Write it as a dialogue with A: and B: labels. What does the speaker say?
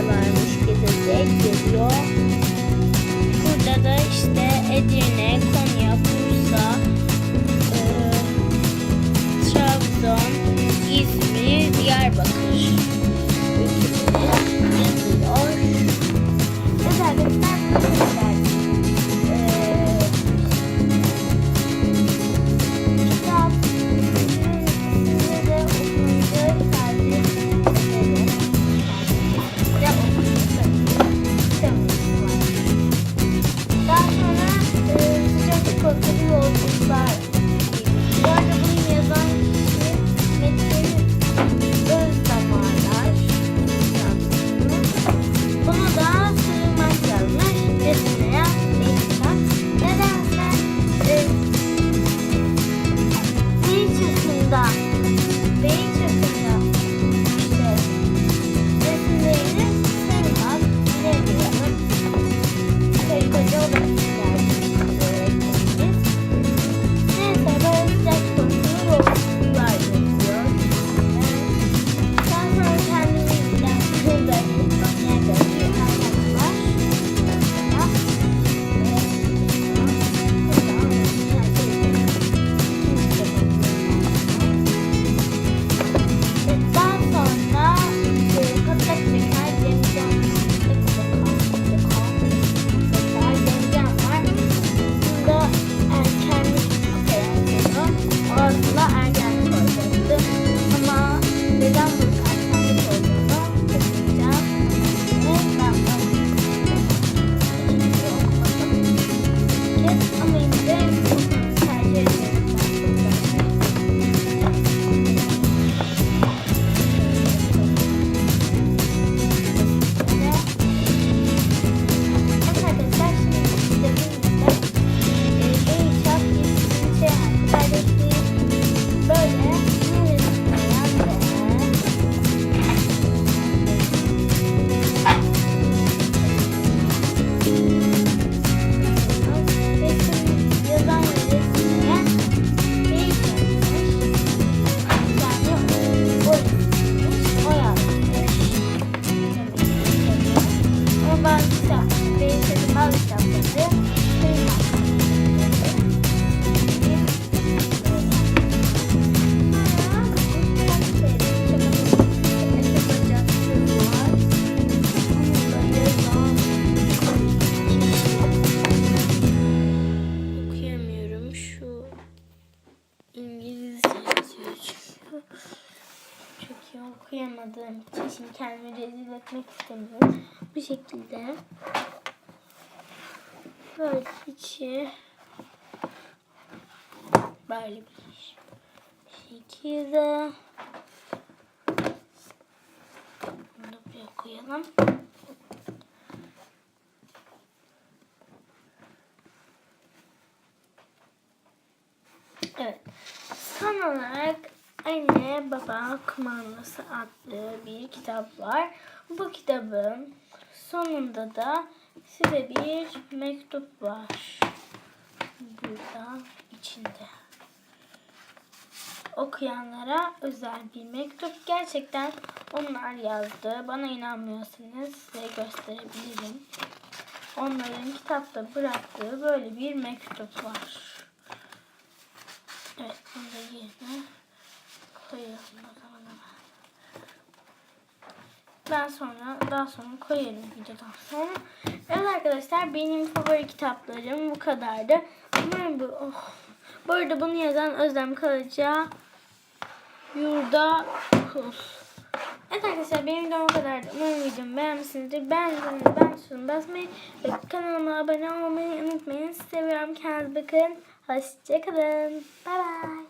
A: yer varmış gezecek geziyor. Burada da işte Edirne, Konya, Bursa, e, Trabzon, İzmir, Diyarbakır ülkeleri yazıyor. Özellikle okuyamadığım için şimdi kendimi rezil etmek istemiyorum. Bu şekilde. Böyle içi böyle bir şekilde bunu bir koyalım. Evet. Son olarak Anne Baba Kumandası adlı bir kitap var. Bu kitabın sonunda da size bir mektup var. Burada içinde. Okuyanlara özel bir mektup. Gerçekten onlar yazdı. Bana inanmıyorsanız size gösterebilirim. Onların kitapta bıraktığı böyle bir mektup var. Evet, bunu da yerine koyalım. Ben sonra, daha sonra koyarım videodan sonra. Evet arkadaşlar, benim favori kitaplarım bu kadardı. Umarım bu, oh. Bu arada bunu yazan Özlem Kalaca Yurda Kul. Evet arkadaşlar benim videom bu kadardı. Umarım videomu beğenmişsinizdir. Beğendiyseniz ben tuşuna basmayı ve kanalıma abone olmayı unutmayın. Sizi seviyorum. Kendinize bakın. Hoşçakalın. Bay bay.